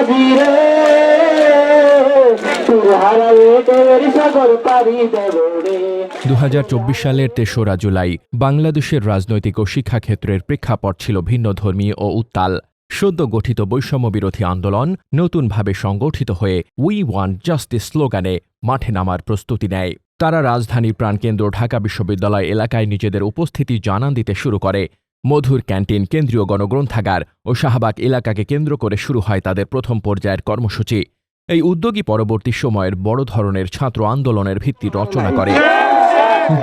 পাবি রে। দু সালের তেসরা জুলাই বাংলাদেশের রাজনৈতিক ও শিক্ষাক্ষেত্রের প্রেক্ষাপট ছিল ভিন্ন ধর্মী ও উত্তাল। সদ্য গঠিত বৈষম্যবিরোধী আন্দোলন নতুনভাবে সংগঠিত হয়ে উই ওয়ান জাস্টিস স্লোগানে মাঠে নামার প্রস্তুতি নেয়। তারা রাজধানীর প্রাণকেন্দ্র ঢাকা বিশ্ববিদ্যালয় এলাকায় নিজেদের উপস্থিতি জানান দিতে শুরু করে। মধুর ক্যান্টিন, কেন্দ্রীয় গণগ্রন্থাগার ও শাহবাগ এলাকাকে কেন্দ্র করে শুরু হয় তাদের প্রথম পর্যায়ের কর্মসূচি। এই উদ্যোগী পরবর্তী সময়ের বড় ধরনের ছাত্র আন্দোলনের ভিত্তি রচনা করে।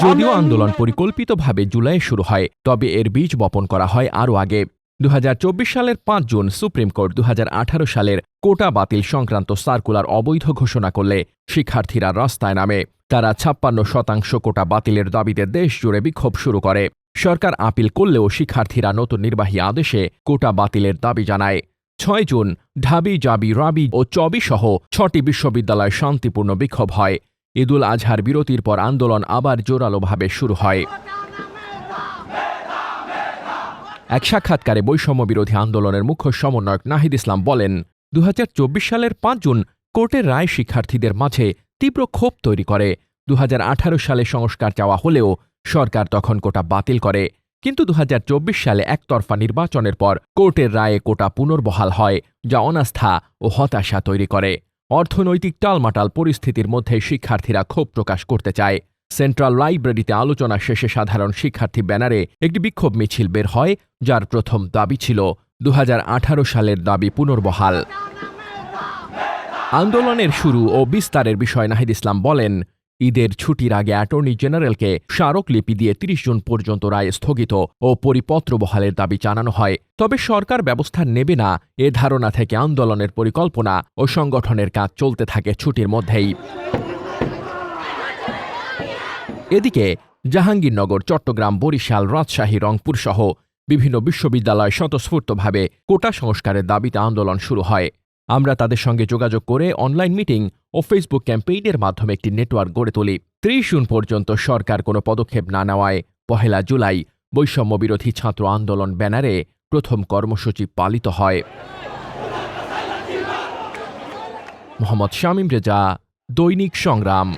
যদিও আন্দোলন পরিকল্পিতভাবে জুলাইয়ে শুরু হয়, তবে এর বীজ বপন করা হয় আরও আগে। দুহাজার চব্বিশ সালের পাঁচ জুন সুপ্রিম কোর্ট দুহাজার আঠারো সালের কোটা বাতিল সংক্রান্ত সার্কুলার অবৈধ ঘোষণা করলে শিক্ষার্থীরা রাস্তায় নামে। তারা ছাপ্পান্ন শতাংশ কোটা বাতিলের দাবিতে দেশ জুড়ে বিক্ষোভ শুরু করে। সরকার আপিল করলেও শিক্ষার্থীরা নতুন নির্বাহী আদেশে কোটা বাতিলের দাবি জানায়। ছয় জুন, ঢাবি, জাবি, রাবি ও চবি সহ ছটি বিশ্ববিদ্যালয় শান্তিপূর্ণ বিক্ষোভ হয়। ঈদুল আজহার বিরতির পর আন্দোলন আবার জোরালোভাবে শুরু হয়। এক সাক্ষাৎকারে বৈষম্য বিরোধী আন্দোলনের মুখ্য সমন্বয়ক নাহিদ ইসলাম বলেন দু হাজার চব্বিশ সালের পাঁচ জুন কোর্টের রায় শিক্ষার্থীদের মাঝে তীব্র ক্ষোভ তৈরি করে। দু হাজার আঠারো সালে সংস্কার চাওয়া হলেও সরকার তখন কোটা বাতিল করে। কিন্তু দু হাজার চব্বিশ সালে একতরফা নির্বাচনের পর কোর্টের রায়ে কোটা পুনর্বহাল হয়, যা অনাস্থা ও হতাশা তৈরি করে। অর্থনৈতিক টালমাটাল পরিস্থিতির মধ্যে শিক্ষার্থীরা ক্ষোভ প্রকাশ করতে চায়। সেন্ট্রাল লাইব্রেরিতে আলোচনা শেষে সাধারণ শিক্ষার্থী ব্যানারে একটি বিক্ষোভ মিছিল বের হয়, যার প্রথম দাবি ছিল দু হাজার আঠারো সালের দাবি পুনর্বহাল। আন্দোলনের শুরু ও বিস্তারের বিষয় নাহিদ ইসলাম বলেন ঈদের ছুটির আগে অ্যাটর্নি জেনারেলকে স্মারকলিপি দিয়ে তিরিশ জুন পর্যন্ত রায় স্থগিত ও পরিপত্র বহালের দাবি জানানো হয়। তবে সরকার ব্যবস্থা নেবে না, এ ধারণা থেকে আন্দোলনের পরিকল্পনা ও সংগঠনের কাজ চলতে থাকে ছুটির মধ্যেই। এদিকে, জাহাঙ্গীরনগর, চট্টগ্রাম, বরিশাল, রাজশাহী, রংপুর সহ বিভিন্ন বিশ্ববিদ্যালয় স্বতঃস্ফূর্তভাবে কোটা সংস্কারের দাবিতে আন্দোলন শুরু হয়। আমরা তাদের সঙ্গে যোগাযোগ করে অনলাইন মিটিং ও ফেসবুক ক্যাম্পেইনের মাধ্যমে একটি নেটওয়ার্ক গড়ে তুলি। ত্রিশ জুন পর্যন্ত সরকার কোনো পদক্ষেপ না নেওয়ায় পহেলা জুলাই বৈষম্য বিরোধী ছাত্র আন্দোলন ব্যানারে প্রথম কর্মসূচি পালিত হয়। মোহাম্মদ শামীম রেজা, দৈনিক সংগ্রাম।